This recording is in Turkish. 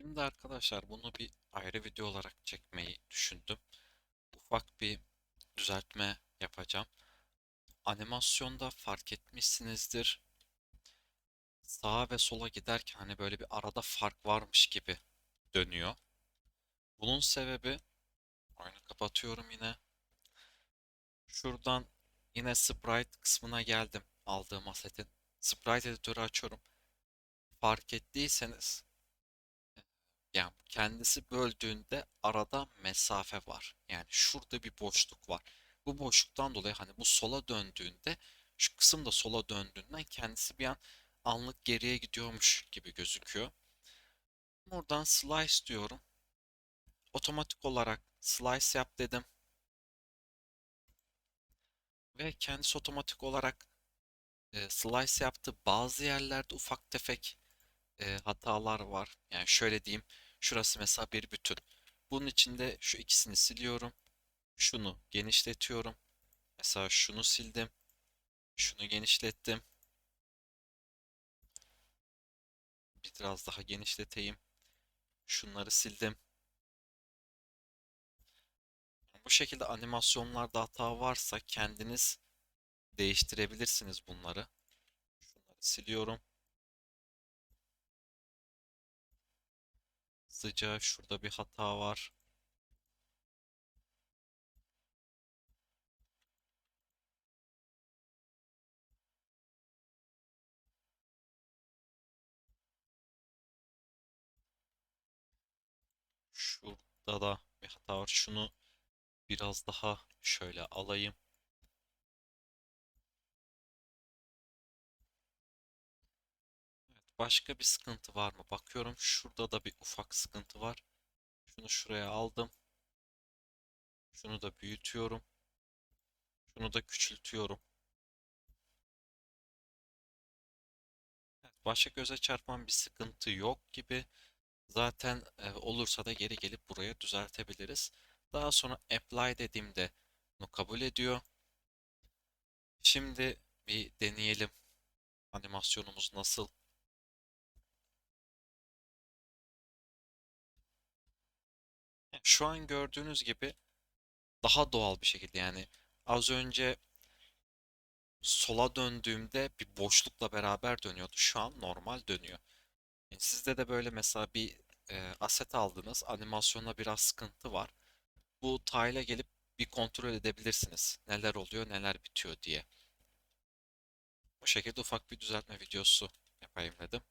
Şimdi arkadaşlar bunu bir ayrı video olarak çekmeyi düşündüm. Ufak bir düzeltme yapacağım. Animasyonda fark etmişsinizdir. Sağa ve sola giderken hani böyle bir arada fark varmış gibi dönüyor. Bunun sebebi oyunu kapatıyorum yine. Şuradan yine sprite kısmına geldim aldığım asetin. Sprite editörü açıyorum. Fark ettiyseniz yani kendisi böldüğünde arada mesafe var. Yani şurada bir boşluk var. Bu boşluktan dolayı hani bu sola döndüğünde şu kısım da sola döndüğünden kendisi bir an anlık geriye gidiyormuş gibi gözüküyor. Buradan slice diyorum. Otomatik olarak slice yap dedim. Ve kendisi otomatik olarak e, slice yaptı. Bazı yerlerde ufak tefek e, hatalar var. Yani şöyle diyeyim. Şurası mesela bir bütün. Bunun içinde şu ikisini siliyorum. Şunu genişletiyorum. Mesela şunu sildim. Şunu genişlettim. Biraz daha genişleteyim. Şunları sildim. Bu şekilde animasyonlarda hata varsa kendiniz değiştirebilirsiniz bunları. Şunları siliyorum. Hızlıca şurada bir hata var. Şurada da bir hata var. Şunu biraz daha şöyle alayım. Başka bir sıkıntı var mı? Bakıyorum şurada da bir ufak sıkıntı var. Şunu şuraya aldım. Şunu da büyütüyorum. Şunu da küçültüyorum. Başka göze çarpan bir sıkıntı yok gibi. Zaten e, olursa da geri gelip buraya düzeltebiliriz. Daha sonra apply dediğimde bunu kabul ediyor. Şimdi bir deneyelim. Animasyonumuz nasıl? Şu an gördüğünüz gibi daha doğal bir şekilde yani az önce sola döndüğümde bir boşlukla beraber dönüyordu. Şu an normal dönüyor. Yani sizde de böyle mesela bir e, aset aldınız. Animasyonda biraz sıkıntı var. Bu tile'a gelip bir kontrol edebilirsiniz. Neler oluyor, neler bitiyor diye. Bu şekilde ufak bir düzeltme videosu yapayım dedim.